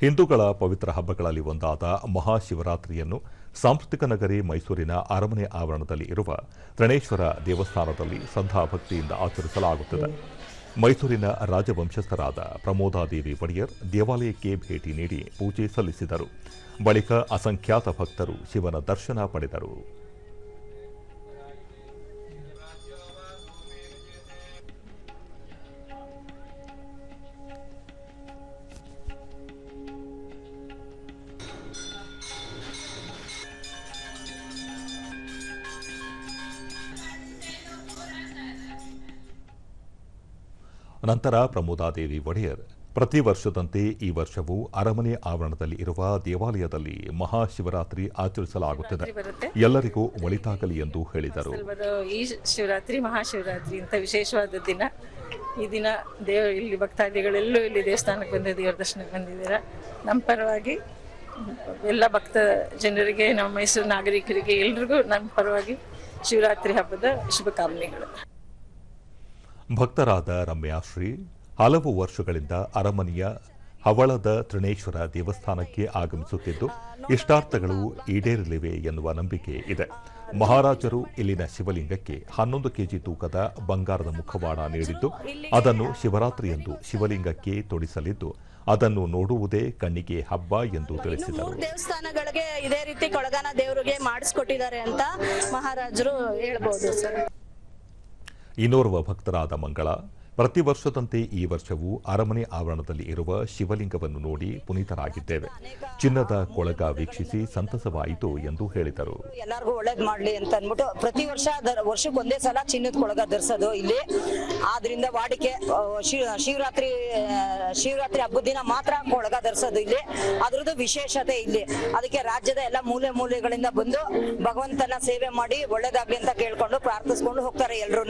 ಹಿಂದೂಗಳ ಪವಿತ್ರ ಹಬ್ಬಗಳಲ್ಲಿ ಒಂದಾದ ಮಹಾಶಿವರಾತ್ರಿಯನ್ನು ಸಾಂಸ್ಕೃತಿಕ ನಗರಿ ಮೈಸೂರಿನ ಅರಮನೆ ಆವರಣದಲ್ಲಿ ಇರುವ ತ್ರಣೇಶ್ವರ ದೇವಸ್ಥಾನದಲ್ಲಿ ಶ್ರದ್ಧಾಭಕ್ತಿಯಿಂದ ಆಚರಿಸಲಾಗುತ್ತದೆ. ಮೈಸೂರಿನ ರಾಜವಂಶಸ್ಥರಾದ ಪ್ರಮೋದಾದೇವಿ ಒಡೆಯರ್ ದೇವಾಲಯಕ್ಕೆ ಭೇಟಿ ನೀಡಿ ಪೂಜೆ ಸಲ್ಲಿಸಿದರು. ಬಳಿಕ ಅಸಂಖ್ಯಾತ ಭಕ್ತರು ಶಿವನ ದರ್ಶನ ಪಡೆದರು. ನಂತರ ಪ್ರಮೋದಾದೇವಿ ಒಡೆಯರ್. ಪ್ರತಿ ವರ್ಷದಂತೆ ಈ ವರ್ಷವೂ ಅರಮನೆ ಆವರಣದಲ್ಲಿ ಇರುವ ದೇವಾಲಯದಲ್ಲಿ ಮಹಾಶಿವರಾತ್ರಿ ಆಚರಿಸಲಾಗುತ್ತಿದೆ. ಎಲ್ಲರಿಗೂ ಒಳಿತಾಗಲಿ ಎಂದು ಹೇಳಿದರು. ಈ ಶಿವರಾತ್ರಿ ಮಹಾಶಿವರಾತ್ರಿ ಅಂತ ವಿಶೇಷವಾದ ದಿನ. ಈ ದಿನ ದೇವ ಇಲ್ಲಿ ಭಕ್ತಾದಿಗಳೆಲ್ಲೂ ಇಲ್ಲಿ ದೇವಸ್ಥಾನಕ್ಕೆ ಬಂದು ದೇವರ ದರ್ಶನಕ್ಕೆ ಬಂದಿದ್ದೀರಾ? ನಮ್ಮ ಪರವಾಗಿ ಎಲ್ಲ ಭಕ್ತ ಜನರಿಗೆ ನಮ್ಮ ಮೈಸೂರು ನಾಗರಿಕರಿಗೆ ಎಲ್ರಿಗೂ ನಮ್ಮ ಪರವಾಗಿ ಶಿವರಾತ್ರಿ ಹಬ್ಬದ ಶುಭಕಾಮನೆಗಳು. ಭಕ್ತರಾದ ರಮ್ಯಾಶ್ರೀ ಹಲವು ವರ್ಷಗಳಿಂದ ಅರಮನೆಯ ಹವಳದ ತ್ರಿಣೇಶ್ವರ ದೇವಸ್ಥಾನಕ್ಕೆ ಆಗಮಿಸುತ್ತಿದ್ದು, ಇಷ್ಟಾರ್ಥಗಳು ಈಡೇರಲಿವೆ ಎನ್ನುವ ನಂಬಿಕೆ ಇದೆ. ಮಹಾರಾಜರು ಇಲ್ಲಿನ ಶಿವಲಿಂಗಕ್ಕೆ ಹನ್ನೊಂದು ಕೆಜಿ ತೂಕದ ಬಂಗಾರದ ಮುಖವಾಡ ನೀಡಿದ್ದು, ಅದನ್ನು ಶಿವರಾತ್ರಿಯಂದು ಶಿವಲಿಂಗಕ್ಕೆ ತೊಡಿಸಲಿದ್ದು, ಅದನ್ನು ನೋಡುವುದೇ ಕಣ್ಣಿಗೆ ಹಬ್ಬ ಎಂದು ತಿಳಿಸಿದರು. ದೇವಸ್ಥಾನಗಳಿಗೆ ಇದೇ ರೀತಿ ಕೊಳಗಾನ ದೇವರಿಗೆ ಮಾಡಿಸ್ಕೊಟ್ಟಿದ್ದಾರೆ ಅಂತ ಮಹಾರಾಜರು ಹೇಳ್ಬೋದು. ಇನ್ನೋರ್ವ ಭಕ್ತರಾದ ಮಂಗಳ, ಪ್ರತಿ ವರ್ಷದಂತೆ ಈ ವರ್ಷವೂ ಅರಮನೆ ಆವರಣದಲ್ಲಿ ಇರುವ ಶಿವಲಿಂಗವನ್ನು ನೋಡಿ ಪುನೀತರಾಗಿದ್ದೇವೆ. ಚಿನ್ನದ ಕೊಳಗ ವೀಕ್ಷಿಸಿ ಸಂತಸವಾಯಿತು ಎಂದು ಹೇಳಿದರು. ಎಲ್ಲರಿಗೂ ಒಳ್ಳೇದು ಮಾಡ್ಲಿ ಅಂತ ಅಂದ್ಬಿಟ್ಟು ಪ್ರತಿ ವರ್ಷ ವರ್ಷಕ್ಕೆ ಒಂದೇ ಸಲ ಚಿನ್ನದ ಕೊಳಗ ಧರಿಸೋದು ಇಲ್ಲಿ. ಆದ್ರಿಂದ ವಾಡಿಕೆ ಶಿವರಾತ್ರಿ ಶಿವರಾತ್ರಿ ಹಬ್ಬದ ದಿನ ಮಾತ್ರ ಕೊಳಗ ಧರಿಸೋದು ಇಲ್ಲಿ. ಅದ್ರದ್ದು ವಿಶೇಷತೆ ಇಲ್ಲಿ. ಅದಕ್ಕೆ ರಾಜ್ಯದ ಎಲ್ಲ ಮೂಲೆ ಮೂಲೆಗಳಿಂದ ಬಂದು ಭಗವಂತನ ಸೇವೆ ಮಾಡಿ ಒಳ್ಳೇದಾಗ್ಲಿ ಅಂತ ಕೇಳ್ಕೊಂಡು ಪ್ರಾರ್ಥಿಸ್ಕೊಂಡು ಹೋಗ್ತಾರೆ ಎಲ್ರೂ